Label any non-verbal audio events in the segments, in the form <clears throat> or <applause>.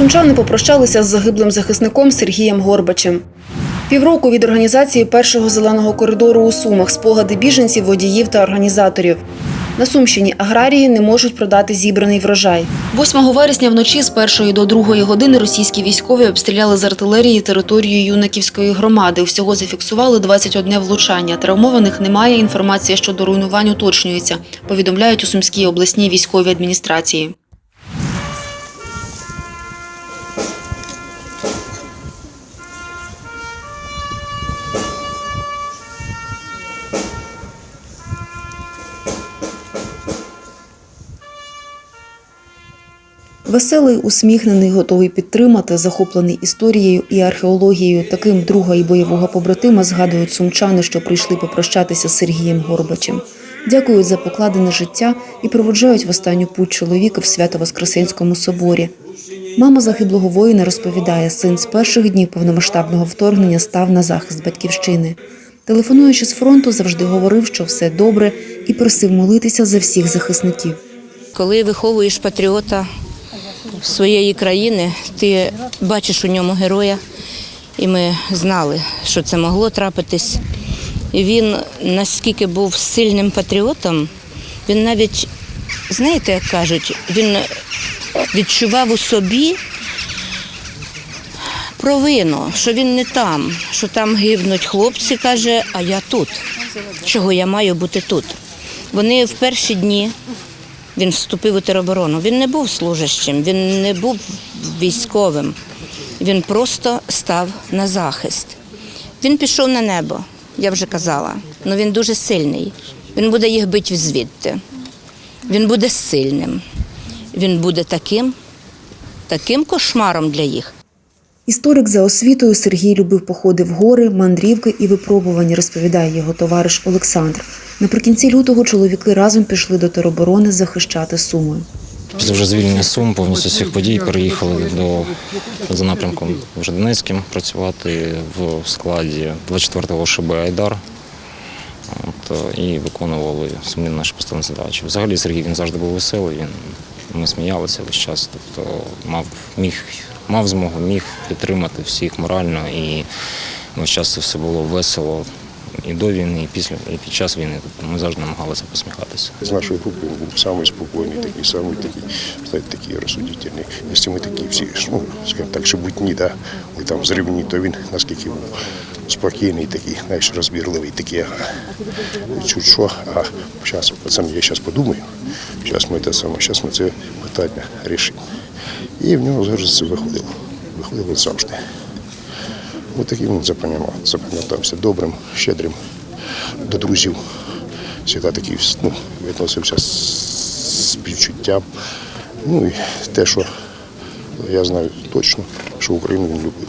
Сумчани попрощалися з загиблим захисником Сергієм Горбачем. Півроку від організації першого зеленого коридору у Сумах, спогади біженців, водіїв та організаторів. На Сумщині аграрії не можуть продати зібраний врожай. 8 вересня вночі з 1 до 2 години російські військові обстріляли з артилерії територію Юнаківської громади. Всього зафіксували 21 влучання. Травмованих немає. Інформація щодо руйнувань уточнюється. Повідомляють у Сумській обласній військовій адміністрації. Веселий, усміхнений, готовий підтримати, захоплений історією і археологією. Таким друга і бойового побратима згадують сумчани, що прийшли попрощатися з Сергієм Горбачем. Дякують за покладене життя і проводжають в останню путь чоловіка в Свято-Воскресенському соборі. Мама загиблого воїна розповідає, син з перших днів повномасштабного вторгнення став на захист батьківщини. Телефонуючи з фронту, завжди говорив, що все добре, і просив молитися за всіх захисників. Коли виховуєш патріота своєї країни, ти бачиш у ньому героя, і ми знали, що це могло трапитись. І він наскільки був сильним патріотом, він навіть, знаєте, як кажуть, він відчував у собі провину, що він не там, що там гибнуть хлопці, каже, а я тут. Чого я маю бути тут? Вони в перші дні він вступив у тероборону. Він не був служащим, він не був військовим. Він просто став на захист. Він пішов на небо, я вже казала. але він дуже сильний. Він буде їх бити звідти. Він буде сильним. Він буде таким, таким кошмаром для їх. Історик за освітою Сергій любив походи в гори, мандрівки і випробування, розповідає його товариш Олександр. Наприкінці лютого чоловіки разом пішли до тероборони захищати Суми. Після вже звільнення Сум повністю всіх подій переїхали до за напрямком вже Донецьким працювати в складі 24-го ШБ Айдар. От, і виконували сумні наші поставлені задачі. Взагалі Сергій він завжди був веселий. Він ми сміялися весь час. Тобто мав міг мав змогу, міг підтримати всіх морально і весь час це все було весело і до війни, і після і під час війни. Тобто ми завжди намагалися посміхатися. З групи він був самий спокійний, такий, самий такий, знаєте, такий розсудительний. Якщо ми такі всі, ну, скажімо так, шебутні, да, ми там зривні, то він наскільки був спокійний, такий, знаєш, розбірливий, такий, чуть що, а зараз, пацан, я зараз подумаю, зараз ми те саме, зараз ми це питання рішимо. І в нього завжди це виходило. Виходило завжди. Ось таким він запам'ятав, запам'ятався добрим, щедрим до друзів. Завжди такий ну, відносився з співчуттям. Ну і те, що я знаю точно, що Україну він любив.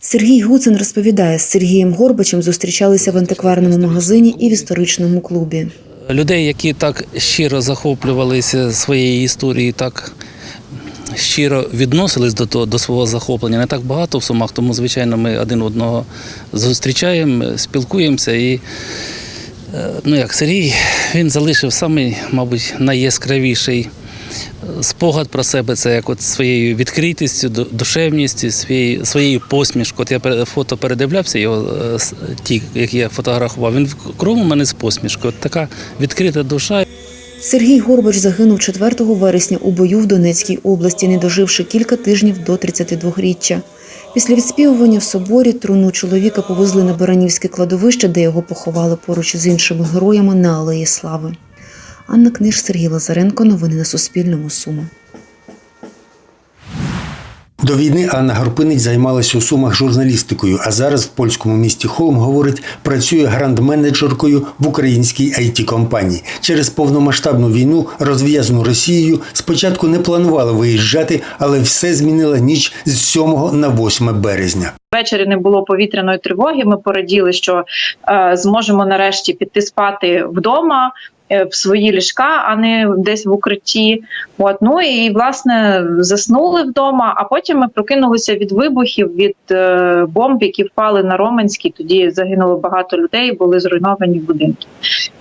Сергій Гуцин розповідає, з Сергієм Горбачем зустрічалися в антикварному магазині і в історичному клубі. Людей, які так щиро захоплювалися своєю історією, так щиро відносились до того, до свого захоплення. Не так багато в сумах, тому звичайно ми один одного зустрічаємо, спілкуємося. І е, ну як Сергій, він залишив самий, мабуть, найяскравіший спогад про себе. Це як от своєю відкритістю, душевністю, своєю, своєю посмішкою. От я фото передивлявся його, е, ті, які я фотографував. Він кругом у мене з посмішкою. От така відкрита душа. Сергій Горбач загинув 4 вересня у бою в Донецькій області, не доживши кілька тижнів до 32-річчя. Після відспівування в соборі труну чоловіка повезли на Баранівське кладовище, де його поховали поруч з іншими героями на Алеї Слави. Анна Книж, Сергій Лазаренко. Новини на Суспільному. Суми. До війни Анна Гарпинич займалася у Сумах журналістикою, а зараз в польському місті Холм, говорить, працює гранд-менеджеркою в українській it компанії Через повномасштабну війну, розв'язану Росією, спочатку не планувала виїжджати, але все змінила ніч з 7 на 8 березня. Ввечері не було повітряної тривоги. Ми пораділи, що е, зможемо нарешті піти спати вдома. Е, В свої ліжка, а не десь в укритті. От ну і власне заснули вдома. А потім ми прокинулися від вибухів, від е, бомб, які впали на Роменський. Тоді загинуло багато людей, були зруйновані будинки.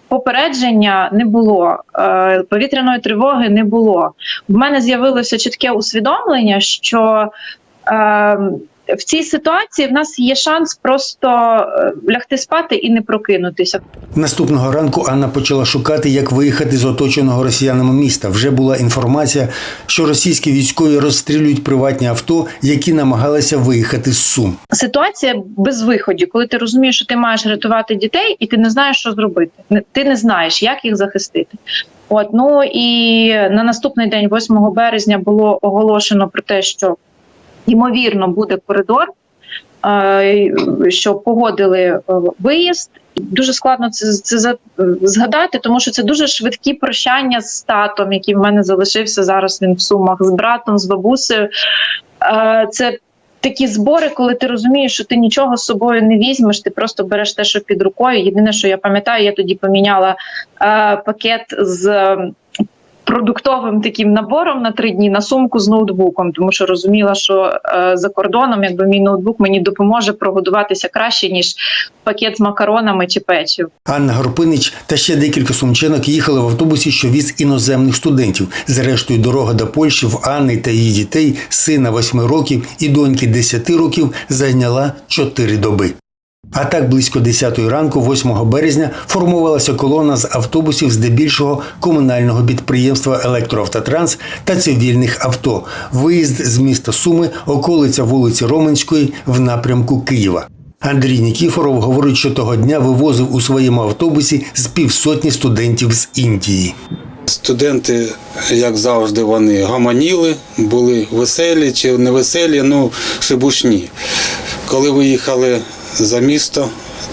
попередження не було, е, повітряної тривоги не було. В мене з'явилося чітке усвідомлення, що е, в цій ситуації в нас є шанс просто е, лягти спати і не прокинутися. Наступного ранку Анна почала шукати, як виїхати з оточеного росіянами міста. Вже була інформація, що російські військові розстрілюють приватні авто, які намагалися виїхати з Сум. Ситуація без виходу, коли ти розумієш, що ти маєш рятувати дітей, і ти не знаєш, що зробити. Ти не знаєш, як їх захистити. От ну і на наступний день, 8 березня, було оголошено про те, що ймовірно буде коридор, е, що погодили е, виїзд. Дуже складно це, це згадати, тому що це дуже швидкі прощання з татом, який в мене залишився зараз. Він в сумах з братом, з бабусею. Е, Це такі збори, коли ти розумієш, що ти нічого з собою не візьмеш, ти просто береш те, що під рукою. Єдине, що я пам'ятаю, я тоді поміняла е, пакет з. Продуктовим таким набором на три дні на сумку з ноутбуком, тому що розуміла, що е, за кордоном, якби мій ноутбук мені допоможе прогодуватися краще ніж пакет з макаронами чи печив. Анна Горпинич та ще декілька сумчанок їхали в автобусі, що віз іноземних студентів. Зрештою, дорога до Польщі в Анни та її дітей, сина 8 років і доньки 10 років, зайняла 4 доби. А так близько 10 ранку, 8 березня, формувалася колона з автобусів здебільшого комунального підприємства Електроавтотранс та цивільних авто. Виїзд з міста Суми, околиця вулиці Роменської в напрямку Києва. Андрій Нікіфоров говорить, що того дня вивозив у своєму автобусі з півсотні студентів з Індії. Студенти, як завжди, вони гаманіли, були веселі чи невеселі, ну шибушні. Коли виїхали за місто,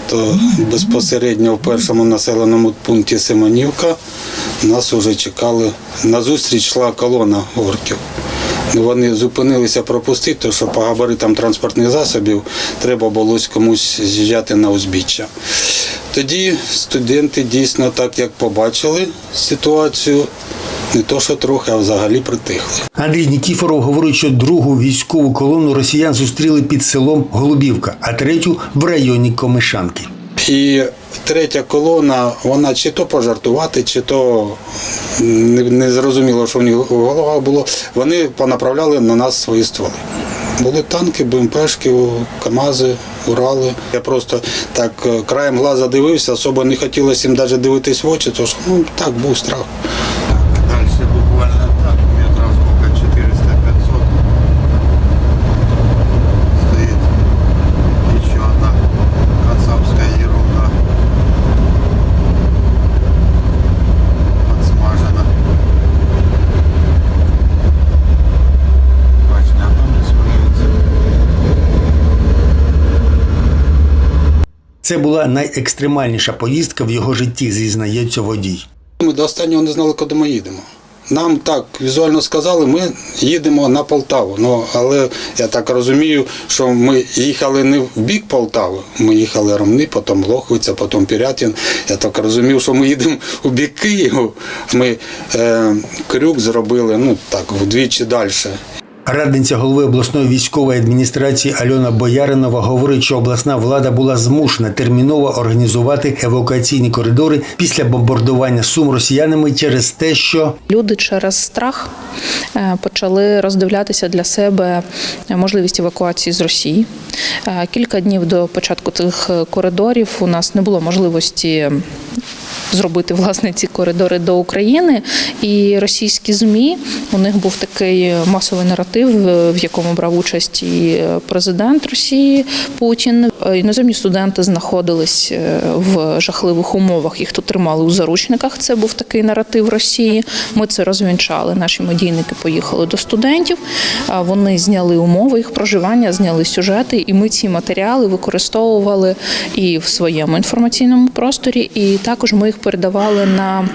то безпосередньо в першому населеному пункті Симонівка нас вже чекали. На зустріч йшла колона орків. Ну, Вони зупинилися пропустити, тому що по габаритам транспортних засобів треба було комусь з'їжджати на узбіччя. Тоді студенти дійсно так як побачили ситуацію, не то що трохи, а взагалі притихли. Андрій Нікіфоров говорить, що другу військову колону росіян зустріли під селом Голубівка, а третю в районі Комишанки. І третя колона, вона чи то пожартувати, чи то не, не зрозуміло, що в них в головах було. Вони понаправляли на нас свої стволи. Були танки, БМПшки, КАМАЗи, Урали. Я просто так е, краєм глаза дивився, особо не хотілося їм навіть дивитись в очі, тому що ну, так був страх. Це була найекстремальніша поїздка в його житті, зізнається водій. Ми до останнього не знали, куди ми їдемо. Нам так візуально сказали, ми їдемо на Полтаву. Ну, але я так розумію, що ми їхали не в бік Полтави, ми їхали Ромни, потім Лохвиця, потім Пірятин. Я так розумів, що ми їдемо у бік Києву. Ми е, крюк зробили ну так, вдвічі далі. Радниця голови обласної військової адміністрації Альона Бояринова говорить, що обласна влада була змушена терміново організувати евакуаційні коридори після бомбардування сум росіянами через те, що Люди через страх е, почали роздивлятися для себе можливість евакуації з Росії. Е, Кілька днів до початку цих е, коридорів у нас не було можливості. Зробити власне ці коридори до України, і російські змі у них був такий масовий наратив, е, в якому брав участь і президент Росії Путін. Е, Іноземні студенти знаходились е, в жахливих умовах. Їх тут тримали у заручниках. Це був такий наратив Росії. Ми це розвінчали. Наші медійники поїхали до студентів. Вони зняли умови їх проживання, зняли сюжети, і ми ці матеріали використовували і в своєму інформаційному просторі, і також ми їх передавали на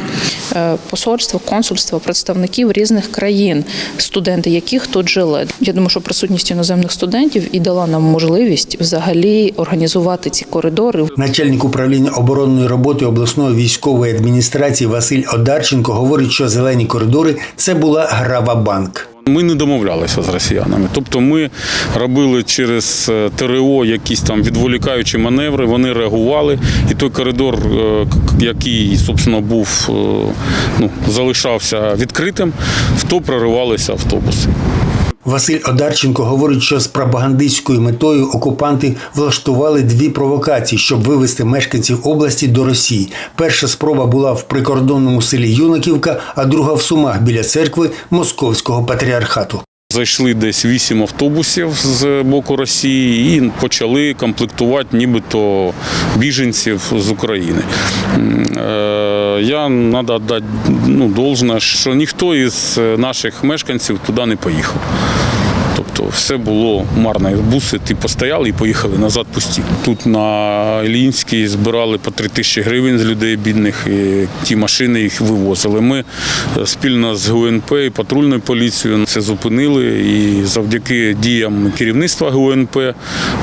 е, посольство, консульство представників різних країн, студенти яких тут жили. Я думаю, що присутність іноземних студентів і дала нам можливість взагалі організувати ці коридори. начальник управління оборонної роботи обласної військової адміністрації Василь Одарченко говорить, що зелені коридори це була гра банк. Ми не домовлялися з росіянами. Тобто ми робили через е, ТРО якісь там відволікаючі маневри, вони реагували, і той коридор, е, який, собственно, був, е, ну, залишався відкритим, в то проривалися автобуси. Василь Одарченко говорить, що з пропагандистською метою окупанти влаштували дві провокації, щоб вивести мешканців області до Росії. Перша спроба була в прикордонному селі Юнаківка, а друга в Сумах біля церкви Московського патріархату. Зайшли десь вісім автобусів з боку Росії і почали комплектувати нібито біженців з України. Е, Я треба дати ну, должне, що ніхто із наших мешканців туди не поїхав. Тобто все було марно. Буси ті постояли і поїхали назад пусті. Тут на Ілінській збирали по 3 тисячі гривень з людей бідних, і ті машини їх вивозили. Ми е, спільно з ГУНП і патрульною поліцією це зупинили. І завдяки діям керівництва ГУНП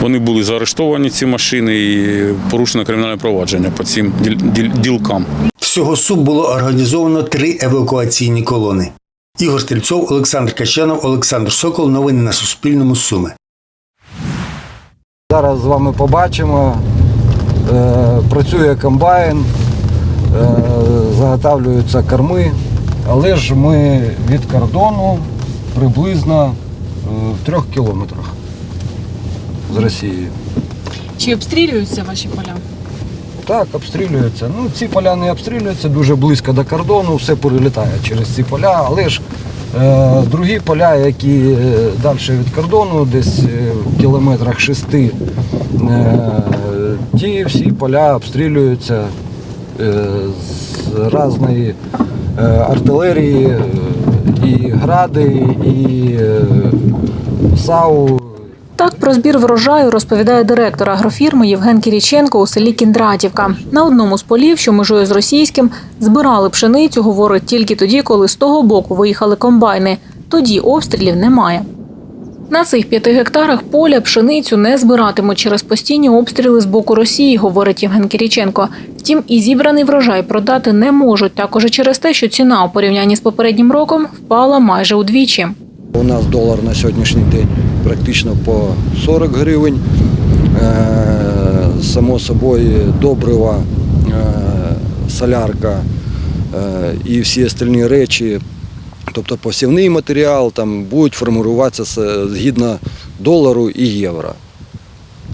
вони були заарештовані ці машини і порушено кримінальне провадження по цим діл- діл- ділкам. Всього СУБ було організовано три евакуаційні колони. Ігор Стрільцов, Олександр Качанов, Олександр Сокол. Новини на Суспільному. Суми. Зараз з вами побачимо. Е, Працює комбайн, е, заготавлюються корми, але ж ми від кордону приблизно е, в трьох кілометрах з Росією. Чи обстрілюються ваші поля? Так, обстрілюються. Ну, ці поля не обстрілюються дуже близько до кордону, все перелітає через ці поля, але ж другі поля, які е, далі від кордону, десь е, в кілометрах шести, е, ті всі поля обстрілюються е, з різної е, артилерії, е, і гради, і е, САУ, Так про збір врожаю розповідає директор агрофірми Євген Кіріченко у селі Кіндратівка. На одному з полів, що межує з російським, збирали пшеницю, говорить тільки тоді, коли з того боку виїхали комбайни. Тоді обстрілів немає. На цих п'яти гектарах поля пшеницю не збиратимуть через постійні обстріли з боку Росії, говорить Євген Кіріченко. Втім, і зібраний врожай продати не можуть, також і через те, що ціна у порівнянні з попереднім роком впала майже удвічі. У нас долар на сьогоднішній день практично по 40 гривень. Е, Само собою добрива, е, солярка е, і всі остальні речі, тобто посівний матеріал, там будуть формуватися згідно долару і євро.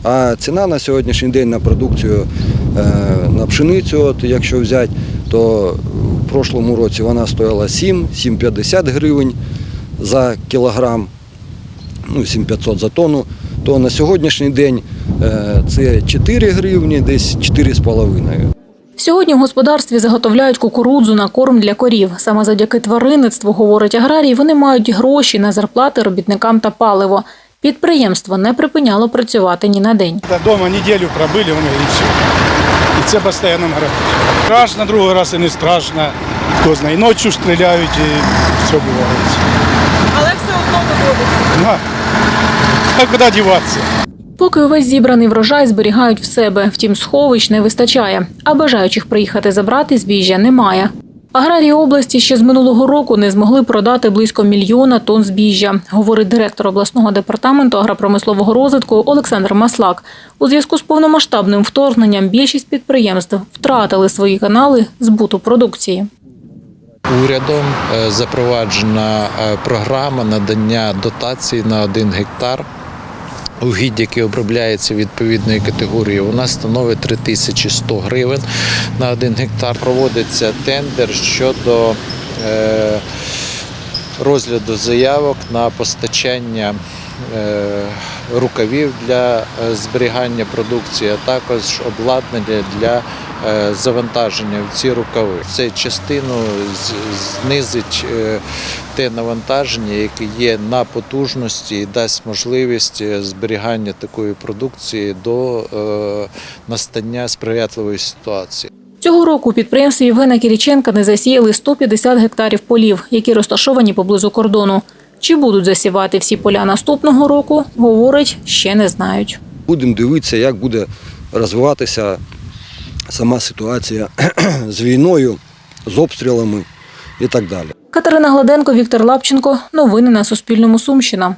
А ціна на сьогоднішній день на продукцію на пшеницю, от якщо взяти, то в прошлому році вона стояла 7-7,50 гривень за кілограм, ну 7500 за тонну, то на сьогоднішній день е, це 4 гривні, десь 4,5. Сьогодні в господарстві заготовляють кукурудзу на корм для корів. Саме завдяки тваринництву, говорить аграрій, вони мають гроші на зарплати робітникам та паливо. Підприємство не припиняло працювати ні на день. Дома неділю пробили, вони і все. І це постійно роботі. Страшно, другий раз і не страшно. Хто знає, і ночі стріляють, і все буває. Але все одно доводиться. А куди діватися? Поки увесь зібраний врожай зберігають в себе, втім сховищ не вистачає, а бажаючих приїхати забрати збіжжя немає. Аграрії області ще з минулого року не змогли продати близько мільйона тонн збіжжя, говорить директор обласного департаменту агропромислового розвитку Олександр Маслак. У зв'язку з повномасштабним вторгненням більшість підприємств втратили свої канали збуту продукції. Урядом е, запроваджена е, програма надання дотацій на 1 гектар. Угідь, яке обробляється відповідної категорії, нас становить 3100 гривень на 1 гектар. Проводиться тендер щодо е, розгляду заявок на постачання рукавів для зберігання продукції, а також обладнання для завантаження в ці рукави. Це частину знизить е, те навантаження, яке є на потужності і дасть можливість е, зберігання такої продукції до е, настання сприятливої ситуації. Цього року у підприємстві Євгена Кіріченка не засіяли 150 гектарів полів, які розташовані поблизу кордону. Чи будуть засівати всі поля наступного року, говорить, ще не знають. Будемо дивитися, як буде розвиватися сама ситуація <clears throat> з війною, з обстрілами і так далі. Катерина Гладенко, Віктор Лапченко. Новини на Суспільному. Сумщина.